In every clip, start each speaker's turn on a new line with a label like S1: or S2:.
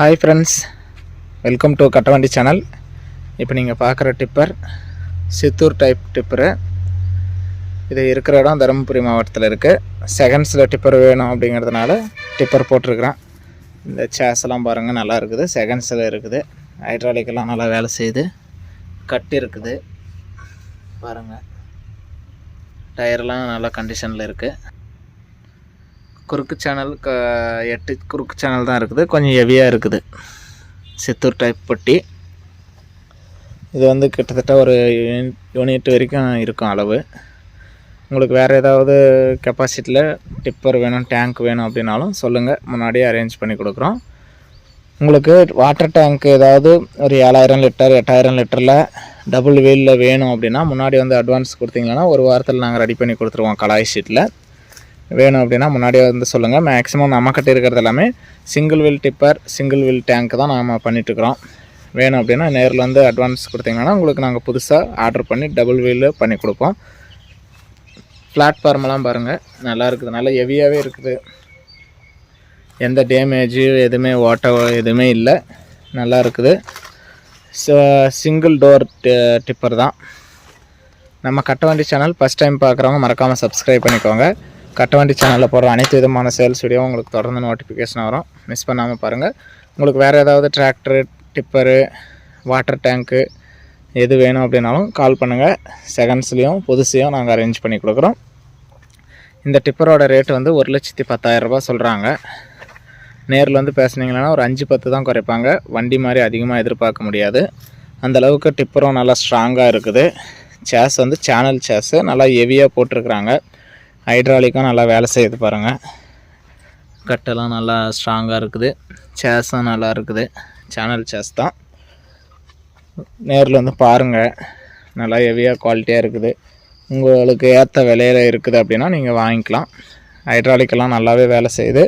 S1: Hi friends welcome to Kattavandi channel இப்போ நீங்கள் பார்க்குற டிப்பர் சித்தூர் டைப் டிப்பரு இது இருக்கிற இடம் தருமபுரி மாவட்டத்தில் இருக்குது செகண்ட்ஸில் டிப்பர் வேணும் அப்படிங்கிறதுனால டிப்பர் போட்டிருக்கிறேன். இந்த சேஸ் எல்லாம் பாருங்கள் நல்லா இருக்குது. செகண்ட்ஸில் இருக்குது. ஹைட்ராலிக்கெல்லாம் நல்லா வேலை செய்யுது. கட்டு இருக்குது. பாருங்கள் டயர்லாம் நல்லா கண்டிஷனில் இருக்குது குறுக்கு சேனல் க எட்டு குறுக்கு சேனல் தான் இருக்குது. கொஞ்சம் ஹெவியாக இருக்குது. சித்தூர் டைப் பொட்டி. இது வந்து கிட்டத்தட்ட ஒரு யூனிட் வரைக்கும் இருக்கும் அளவு. உங்களுக்கு வேறு ஏதாவது கெப்பாசிட்டியில் டிப்பர் வேணும் டேங்க் வேணும் அப்படின்னாலும் சொல்லுங்கள் முன்னாடியே அரேஞ்ச் பண்ணி கொடுக்குறோம். உங்களுக்கு வாட்டர் டேங்க் ஏதாவது ஒரு ஏழாயிரம் லிட்டர் எட்டாயிரம் லிட்டரில் டபுள் வீலில் வேணும் அப்படின்னா முன்னாடி வந்து அட்வான்ஸ் கொடுத்தீங்கன்னா ஒரு வாரத்தில் நாங்கள் ரெடி பண்ணி கொடுத்துருவோம் கலாய் ஷீட்டில் வேணும் அப்படின்னா முன்னாடியே வந்து சொல்லுங்கள் மேக்ஸிமம் நம்மக்கிட்ட இருக்கிறது எல்லாமே single wheel tipper single wheel tank தான் நாம் பண்ணிட்டுருக்குறோம் வேணும் அப்படின்னா நேரில் வந்து அட்வான்ஸ் கொடுத்தீங்கன்னா உங்களுக்கு நாங்கள் புதுசாக ஆர்டர் பண்ணி டபுள் வீலு பண்ணி கொடுப்போம். பிளாட்ஃபார்மெல்லாம் பாருங்கள் நல்லா இருக்குது. நல்லா ஹெவியாகவே இருக்குது. எந்த டேமேஜு எதுவுமே ஓட்ட எதுவுமே இல்லை. நல்லா இருக்குது. ஸோ சிங்கிள் டோர் டிப்பர் தான். நம்ம கட்ட வண்டி சேனல் ஃபஸ்ட் டைம் பார்க்குறவங்க மறக்காமல் சப்ஸ்கிரைப் பண்ணிக்கோங்க. கட்டவண்டி சேனலில் போடுற அனைத்து விதமான சேல்ஸ் வீடியோ உங்களுக்கு தொடர்ந்து நோட்டிஃபிகேஷன் வரும். மிஸ் பண்ணாமல் பாருங்கள் உங்களுக்கு வேறு ஏதாவது டிராக்டரு டிப்பரு வாட்டர் டேங்க்கு எது வேணும் அப்படின்னாலும் கால் பண்ணுங்கள் செகண்ட்ஸ்லேயும் புதுசையும் நாங்கள் அரேஞ்ச் பண்ணி கொடுக்குறோம். இந்த டிப்பரோட ரேட் வந்து ஒரு லட்சத்தி பத்தாயிரரூபா சொல்கிறாங்க நேரில் வந்து பேசுனீங்கன்னா ஒரு அஞ்சு பத்து தான் குறைப்பாங்க. வண்டி மாதிரி அதிகமாக எதிர்பார்க்க முடியாது. அந்த அளவுக்கு டிப்பரும் நல்லா ஸ்ட்ராங்காக இருக்குது. சேஸ் வந்து சேனல் சேஸு நல்லா ஹெவியாக போட்டிருக்குறாங்க. ஹைட்ராலிக்கும் நல்லா வேலை செய்யுது பாருங்கள் கட்டெல்லாம் நல்லா ஸ்ட்ராங்காக இருக்குது. சேஸும் நல்லா இருக்குது. சேனல் சேஸ் தான். நேரில் வந்து பாருங்கள் நல்லா ஹெவியாக குவாலிட்டியாக இருக்குது. உங்களுக்கு ஏற்ற விலையில் இருக்குது அப்படின்னா நீங்கள் வாங்கிக்கலாம். ஹைட்ராலிக்கெல்லாம் நல்லாவே வேலை செய்யுது.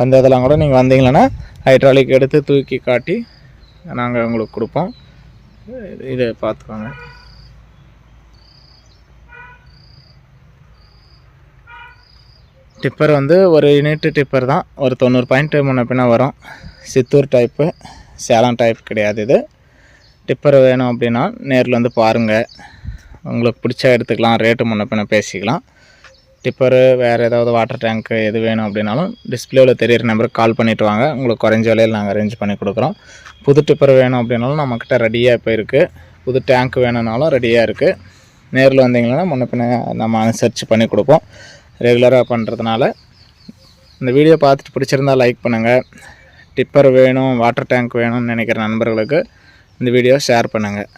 S1: வந்ததெல்லாம் கூட நீங்கள் வந்தீங்கன்னா ஹைட்ராலிக் எடுத்து தூக்கி காட்டி நாங்கள் உங்களுக்கு கொடுப்போம். இதை பார்த்துக்கோங்க. டிப்பர் வந்து ஒரு யூனிட் டிப்பர் தான். ஒரு தொண்ணூறு பாயிண்ட் முன்ன பின்ன வரும். சித்தூர் டைப்பு சேலம் டைப் கிடையாது இது. டிப்பர் வேணும் அப்படின்னா நேரில் வந்து பாருங்கள் உங்களுக்கு பிடிச்சா எடுத்துக்கலாம். ரேட்டு முன்ன பின்ன பேசிக்கலாம். டிப்பரு வேறு ஏதாவது வாட்டர் டேங்க்கு எது வேணும் அப்படின்னாலும் டிஸ்பிளேவில் தெரியிற நம்பருக்கு கால் பண்ணிவிட்டு வாங்க. உங்களுக்கு குறைஞ்ச விலையில் நாங்கள் அரேஞ்ச் பண்ணி கொடுக்குறோம். புது டிப்பர் வேணும் அப்படின்னாலும் நம்மக்கிட்ட ரெடியாக இப்போ இருக்குது புது டேங்க் வேணும்னாலும் ரெடியாக இருக்குது நேரில் வந்தீங்கன்னா முன்ன பின்ன நம்ம அனுசரித்து பண்ணி கொடுப்போம். ரெகுலராக பண்ணுறதுனால இந்த வீடியோ பார்த்துட்டு பிடிச்சிருந்தா லைக் பண்ணுங்கள் டிப்பர் வேணும் வாட்டர் டேங்க் வேணும்னு நினைக்கிற நண்பர்களுக்கு இந்த வீடியோ ஷேர் பண்ணுங்கள்